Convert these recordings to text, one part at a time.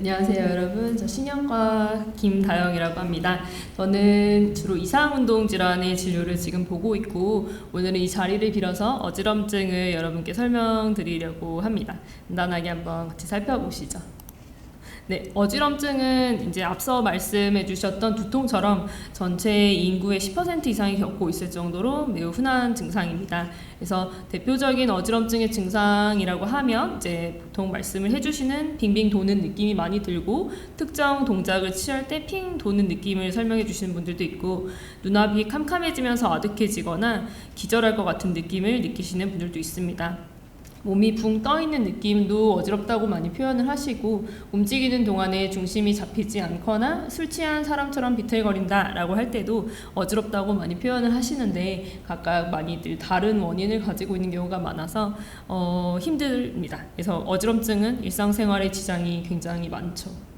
안녕하세요 여러분. 저 신경과 김다영이라고 합니다. 저는 주로 이상운동 질환의 진료를 지금 보고 있고 오늘은 이 자리를 빌어서 어지럼증을 여러분께 설명드리려고 합니다. 간단하게 한번 같이 살펴보시죠. 네, 어지럼증은 이제 앞서 말씀해 주셨던 두통처럼 전체 인구의 10% 이상이 겪고 있을 정도로 매우 흔한 증상입니다. 그래서 대표적인 어지럼증의 증상이라고 하면 이제 보통 말씀을 해 주시는 빙빙 도는 느낌이 많이 들고 특정 동작을 취할 때 핑 도는 느낌을 설명해 주시는 분들도 있고 눈앞이 캄캄해지면서 아득해지거나 기절할 것 같은 느낌을 느끼시는 분들도 있습니다. 몸이 붕 떠 있는 느낌도 어지럽다고 많이 표현을 하시고 움직이는 동안에 중심이 잡히지 않거나 술 취한 사람처럼 비틀거린다 라고 할 때도 어지럽다고 많이 표현을 하시는데 각각 많이들 다른 원인을 가지고 있는 경우가 많아서 어, 힘듭니다. 그래서 어지럼증은 일상생활에 지장이 굉장히 많죠.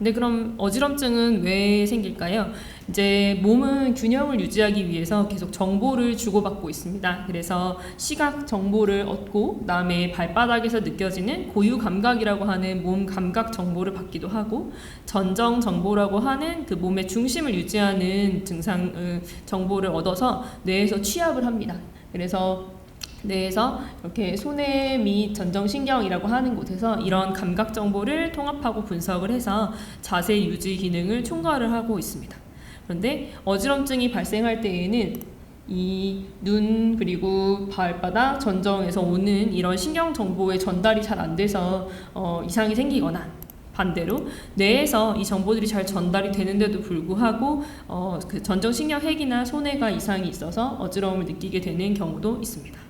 근데 그럼 어지럼증은 왜 생길까요? 이제 몸은 균형을 유지하기 위해서 계속 정보를 주고받고 있습니다. 그래서 시각 정보를 얻고 남의 발바닥에서 느껴지는 고유 감각이라고 하는 몸 감각 정보를 받기도 하고 전정 정보라고 하는 그 몸의 중심을 유지하는 증상 어, 정보를 얻어서 뇌에서 취합을 합니다. 그래서 뇌에서 이렇게 손해 및 전정신경이라고 하는 곳에서 이런 감각 정보를 통합하고 분석을 해서 자세 유지 기능을 총괄을 하고 있습니다. 그런데 어지럼증이 발생할 때에는 이 눈 그리고 발바닥 전정에서 오는 이런 신경 정보의 전달이 잘 안 돼서 어, 이상이 생기거나 반대로 뇌에서 이 정보들이 잘 전달이 되는데도 불구하고 어, 그 전정신경 핵이나 손해가 이상이 있어서 어지러움을 느끼게 되는 경우도 있습니다.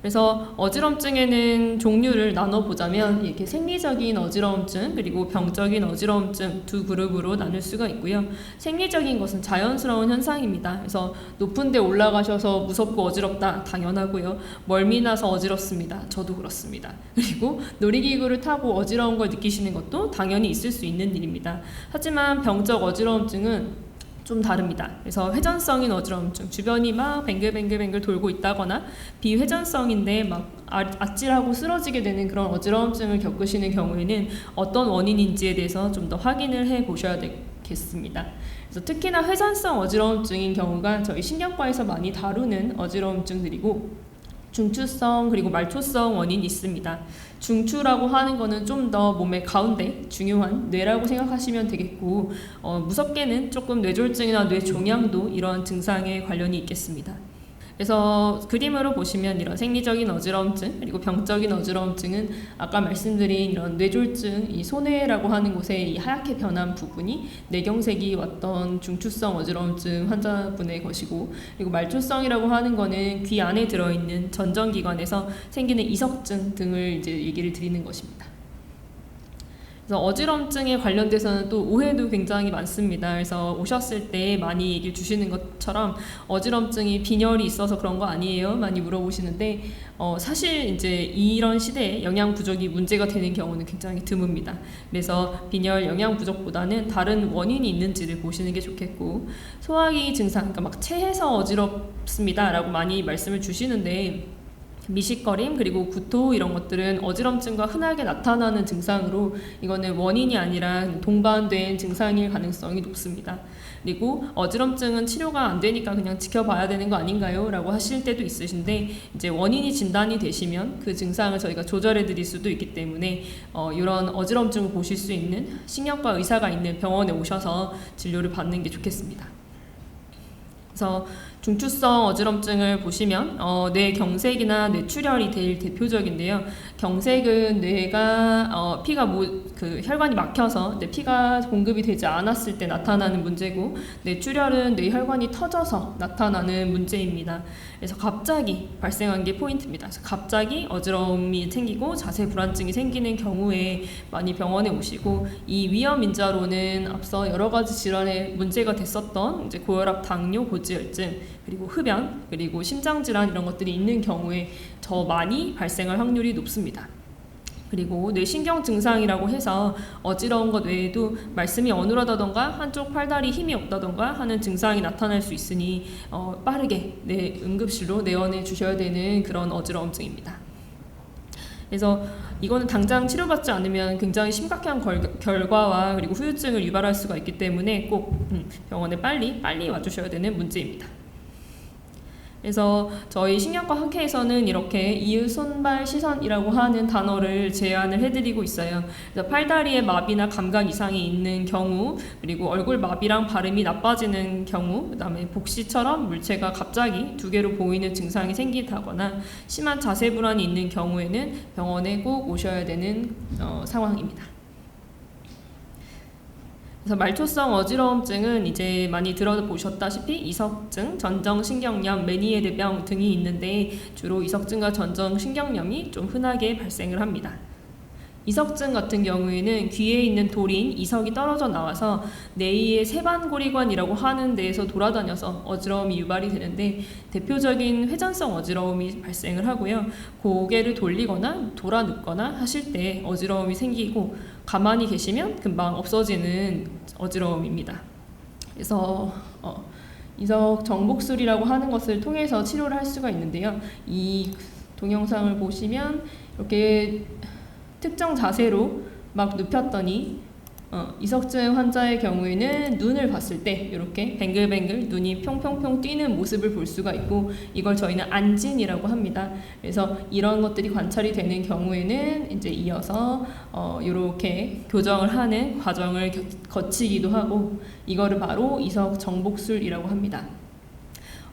그래서 어지럼증에는 종류를 나눠보자면 이렇게 생리적인 어지러움증 그리고 병적인 어지러움증 두 그룹으로 나눌 수가 있고요. 생리적인 것은 자연스러운 현상입니다. 그래서 높은 데 올라가셔서 무섭고 어지럽다 당연하고요. 멀미 나서 어지럽습니다. 저도 그렇습니다. 그리고 놀이기구를 타고 어지러운 걸 느끼시는 것도 당연히 있을 수 있는 일입니다. 하지만 병적 어지러움증은 좀 다릅니다. 그래서 회전성인 어지러움증, 주변이 막 뱅글뱅글뱅글 돌고 있다거나 비회전성인데 막 아, 아찔하고 쓰러지게 되는 그런 어지러움증을 겪으시는 경우에는 어떤 원인인지에 대해서 좀 더 확인을 해 보셔야 되겠습니다. 그래서 특히나 회전성 어지러움증인 경우가 저희 신경과에서 많이 다루는 어지러움증들이고 중추성 그리고 말초성 원인이 있습니다. 중추라고 하는 거는 좀 더 몸의 가운데 중요한 뇌라고 생각하시면 되겠고 어, 무섭게는 조금 뇌졸중이나 뇌종양도 이런 증상에 관련이 있겠습니다. 그래서 그림으로 보시면 이런 생리적인 어지러움증 그리고 병적인 어지러움증은 아까 말씀드린 이런 뇌졸중 이 손해라고 하는 곳에 이 하얗게 변한 부분이 뇌경색이 왔던 중추성 어지러움증 환자분의 것이고 그리고 말초성이라고 하는 거는 귀 안에 들어있는 전정기관에서 생기는 이석증 등을 이제 얘기를 드리는 것입니다. 그래서 어지럼증에 관련돼서는 또 오해도 굉장히 많습니다. 그래서 오셨을 때 많이 얘기를 주시는 것처럼 어지럼증이 빈혈이 있어서 그런 거 아니에요? 많이 물어보시는데 어, 사실 이제 이런 시대에 영양 부족이 문제가 되는 경우는 굉장히 드뭅니다. 그래서 빈혈 영양 부족보다는 다른 원인이 있는지를 보시는 게 좋겠고 소화기 증상, 그러니까 막 체해서 어지럽습니다라고 많이 말씀을 주시는데 미식거림 그리고 구토 이런 것들은 어지럼증과 흔하게 나타나는 증상으로 이거는 원인이 아니라 동반된 증상일 가능성이 높습니다. 그리고 어지럼증은 치료가 안 되니까 그냥 지켜봐야 되는 거 아닌가요? 라고 하실 때도 있으신데 이제 원인이 진단이 되시면 그 증상을 저희가 조절해 드릴 수도 있기 때문에 어, 이런 어지럼증을 보실 수 있는 신경과 의사가 있는 병원에 오셔서 진료를 받는 게 좋겠습니다. 그래서 중추성 어지럼증을 보시면 어, 뇌 경색이나 뇌출혈이 제일 대표적인데요. 경색은 뇌가 어, 피가 모, 그 혈관이 막혀서 뇌 피가 공급이 되지 않았을 때 나타나는 문제고 뇌출혈은 뇌 혈관이 터져서 나타나는 문제입니다. 그래서 갑자기 발생한 게 포인트입니다. 그래서 갑자기 어지러움이 생기고 자세 불안증이 생기는 경우에 많이 병원에 오시고 이 위험 인자로는 앞서 여러 가지 질환에 문제가 됐었던 이제 고혈압, 당뇨, 고지혈증 그리고 흡연, 그리고 심장 질환 이런 것들이 있는 경우에 더 많이 발생할 확률이 높습니다. 그리고 뇌신경 증상이라고 해서 어지러운 것 외에도 말씀이 어눌하다던가 한쪽 팔다리 힘이 없다던가 하는 증상이 나타날 수 있으니 어, 빠르게 내 응급실로 내원해 주셔야 되는 그런 어지러움증입니다. 그래서 이거는 당장 치료받지 않으면 굉장히 심각한 결, 결과와 그리고 후유증을 유발할 수가 있기 때문에 꼭 음, 병원에 빨리 빨리 와주셔야 되는 문제입니다. 그래서 저희 신경과 학회에서는 이렇게 이유 손발 시선이라고 하는 단어를 제안을 해드리고 있어요. 그래서 팔다리에 마비나 감각 이상이 있는 경우, 그리고 얼굴 마비랑 발음이 나빠지는 경우, 그다음에 복시처럼 물체가 갑자기 두 개로 보이는 증상이 생기다거나 심한 자세 불안이 있는 경우에는 병원에 꼭 오셔야 되는 어, 상황입니다. 그래서 말초성 어지러움증은 이제 많이 들어보셨다시피 이석증, 전정신경염, 메니에드병 등이 있는데 주로 이석증과 전정신경염이 좀 흔하게 발생을 합니다. 이석증 같은 경우에는 귀에 있는 돌인 이석이 떨어져 나와서 뇌의 세반고리관이라고 하는 데에서 돌아다녀서 어지러움이 유발이 되는데 대표적인 회전성 어지러움이 발생을 하고요. 고개를 돌리거나 돌아 눕거나 하실 때 어지러움이 생기고 가만히 계시면 금방 없어지는 어지러움입니다. 그래서 어, 이석 정복술이라고 하는 것을 통해서 치료를 할 수가 있는데요. 이 동영상을 보시면 이렇게 특정 자세로 막 눕혔더니 어, 이석증 환자의 경우에는 눈을 봤을 때 이렇게 뱅글뱅글 눈이 평평평 뛰는 모습을 볼 수가 있고 이걸 저희는 안진이라고 합니다. 그래서 이런 것들이 관찰이 되는 경우에는 이제 이어서 어, 이렇게 교정을 하는 과정을 겨, 거치기도 하고 이거를 바로 이석 정복술이라고 합니다.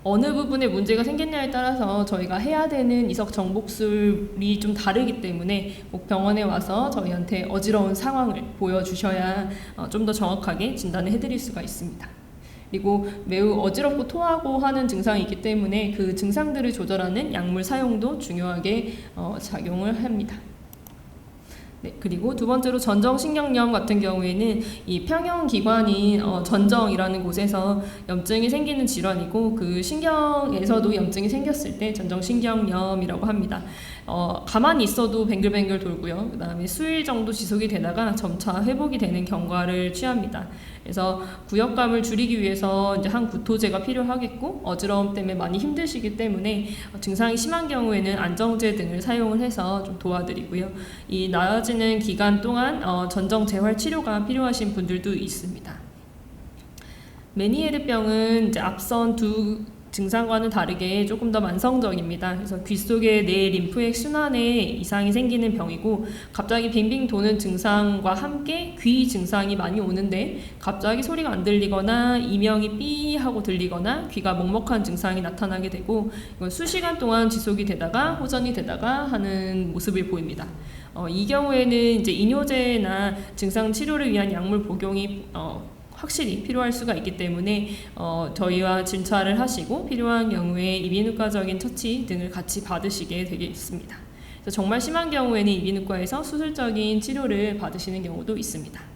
어느 부분에 문제가 생겼냐에 따라서 저희가 해야 되는 이석 정복술이 좀 다르기 때문에 꼭 병원에 와서 저희한테 어지러운 상황을 보여주셔야 어, 좀더 정확하게 진단을 해드릴 수가 있습니다. 그리고 매우 어지럽고 토하고 하는 증상이 있기 때문에 그 증상들을 조절하는 약물 사용도 중요하게 어, 작용을 합니다. 네, 그리고 두 번째로 전정신경염 같은 경우에는 이 평형기관인 어, 전정이라는 곳에서 염증이 생기는 질환이고 그 신경에서도 염증이 생겼을 때 전정신경염이라고 합니다. 어, 가만히 있어도 뱅글뱅글 돌고요. 그 다음에 수일 정도 지속이 되다가 점차 회복이 되는 경과를 취합니다. 그래서 구역감을 줄이기 위해서 이제 한 구토제가 필요하겠고 어지러움 때문에 많이 힘드시기 때문에 증상이 심한 경우에는 안정제 등을 사용을 해서 좀 도와드리고요. 이 나아지는 기간 동안 어, 전정 재활 치료가 필요하신 분들도 있습니다. 메니에르병은 이제 앞선 두 증상과는 다르게 조금 더 만성적입니다. 그래서 귀 속에 뇌 림프 액 순환에 이상이 생기는 병이고 갑자기 빙빙 도는 증상과 함께 귀 증상이 많이 오는데 갑자기 소리가 안 들리거나 이명이 삐 하고 들리거나 귀가 먹먹한 증상이 나타나게 되고 이건 수시간 동안 지속이 되다가 호전이 되다가 하는 모습을 보입니다. 어, 이 경우에는 이제 이뇨제나 증상 치료를 위한 약물 복용이 어, 확실히 필요할 수가 있기 때문에 어, 저희와 진찰을 하시고 필요한 경우에 이비인후과적인 처치 등을 같이 받으시게 되겠습니다. 정말 심한 경우에는 이비인후과에서 수술적인 치료를 받으시는 경우도 있습니다.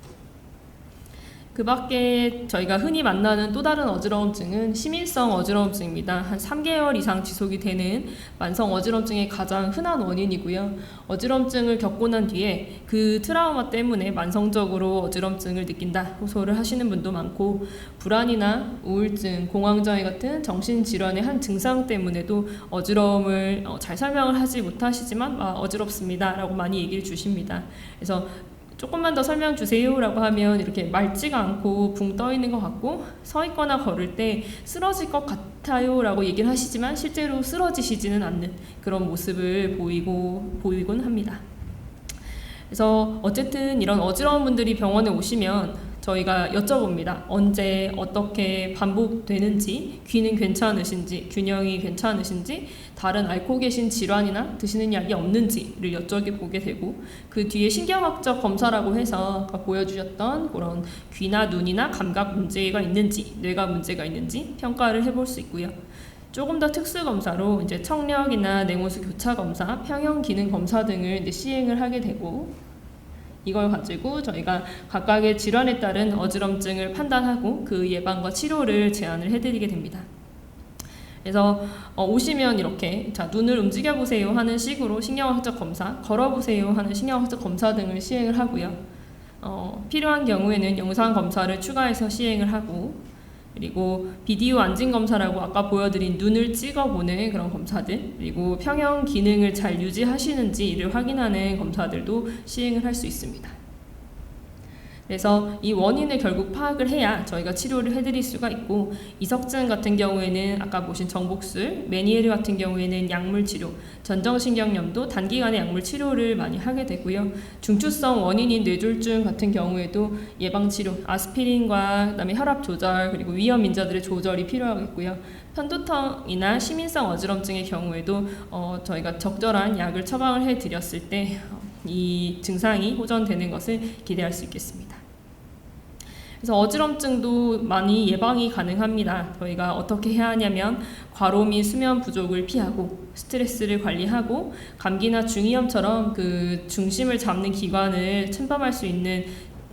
그 밖에 저희가 흔히 만나는 또 다른 어지러움증은 심인성 어지러움증입니다. 한 3개월 이상 지속이 되는 만성 어지러움증의 가장 흔한 원인이고요. 어지러움증을 겪고 난 뒤에 그 트라우마 때문에 만성적으로 어지러움증을 느낀다 호소를 하시는 분도 많고 불안이나 우울증, 공황장애 같은 정신질환의 한 증상 때문에도 어지러움을 어, 잘 설명을 하지 못하시지만 아, 어지럽습니다 라고 많이 얘기를 주십니다. 그래서 조금만 더 설명 주세요라고 하면 이렇게 맑지가 않고 붕 떠 있는 것 같고 서 있거나 걸을 때 쓰러질 것 같아요라고 얘기를 하시지만 실제로 쓰러지시지는 않는 그런 모습을 보이고 보이곤 합니다. 그래서 어쨌든 이런 어지러운 분들이 병원에 오시면 저희가 여쭤봅니다. 언제 어떻게 반복되는지, 귀는 괜찮으신지, 균형이 괜찮으신지, 다른 앓고 계신 질환이나 드시는 약이 없는지를 여쭤보게 되고 그 뒤에 신경학적 검사라고 해서 보여주셨던 그런 귀나 눈이나 감각 문제가 있는지, 뇌가 문제가 있는지 평가를 해볼 수 있고요. 조금 더 특수 검사로 이제 청력이나 뇌모수 교차 검사, 평형 기능 검사 등을 시행을 하게 되고 이걸 가지고 저희가 각각의 질환에 따른 어지럼증을 판단하고 그 예방과 치료를 제안을 해드리게 됩니다. 그래서 어, 오시면 이렇게 자 눈을 움직여 보세요 하는 식으로 신경학적 검사, 걸어 보세요 하는 신경학적 검사 등을 시행을 하고요. 어, 필요한 경우에는 영상 검사를 추가해서 시행을 하고 그리고 비디오 안진 검사라고 아까 보여드린 눈을 찍어보는 그런 검사들 그리고 평형 기능을 잘 유지하시는지를 확인하는 검사들도 시행을 할 수 있습니다. 그래서 이 원인을 결국 파악을 해야 저희가 치료를 해드릴 수가 있고 이석증 같은 경우에는 아까 보신 정복술, 메니에르 같은 경우에는 약물 치료, 전정신경염도 단기간에 약물 치료를 많이 하게 되고요. 중추성 원인인 뇌졸중 같은 경우에도 예방 치료, 아스피린과 그다음에 혈압 조절 그리고 위험 인자들의 조절이 필요하겠고요. 편두통이나 시민성 어지럼증의 경우에도 어, 저희가 적절한 약을 처방을 해드렸을 때 이 증상이 호전되는 것을 기대할 수 있겠습니다. 그래서 어지럼증도 많이 예방이 가능합니다. 저희가 어떻게 해야 하냐면 과로 및 수면 부족을 피하고 스트레스를 관리하고 감기나 중이염처럼 그 중심을 잡는 기관을 침범할 수 있는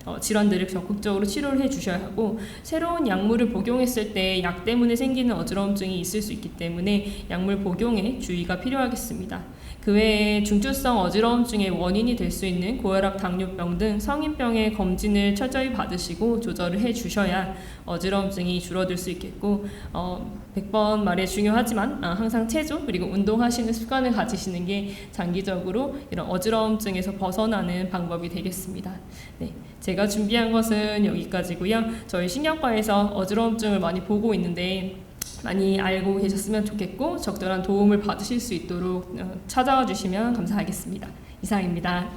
어, 질환들을 적극적으로 치료를 해 주셔야 하고 새로운 약물을 복용했을 때 약 때문에 생기는 어지러움증이 있을 수 있기 때문에 약물 복용에 주의가 필요하겠습니다. 그 외에 중추성 어지러움증의 원인이 될 수 있는 고혈압, 당뇨병 등 성인병의 검진을 철저히 받으시고 조절을 해 주셔야 어지러움증이 줄어들 수 있겠고 어, 100번 말에 중요하지만 아, 항상 체조 그리고 운동하시는 습관을 가지시는 게 장기적으로 이런 어지러움증에서 벗어나는 방법이 되겠습니다. 네, 제가 준비한 것은 여기까지고요. 저희 신경과에서 어지러움증을 많이 보고 있는데 많이 알고 계셨으면 좋겠고 적절한 도움을 받으실 수 있도록 어, 찾아와 주시면 감사하겠습니다. 이상입니다.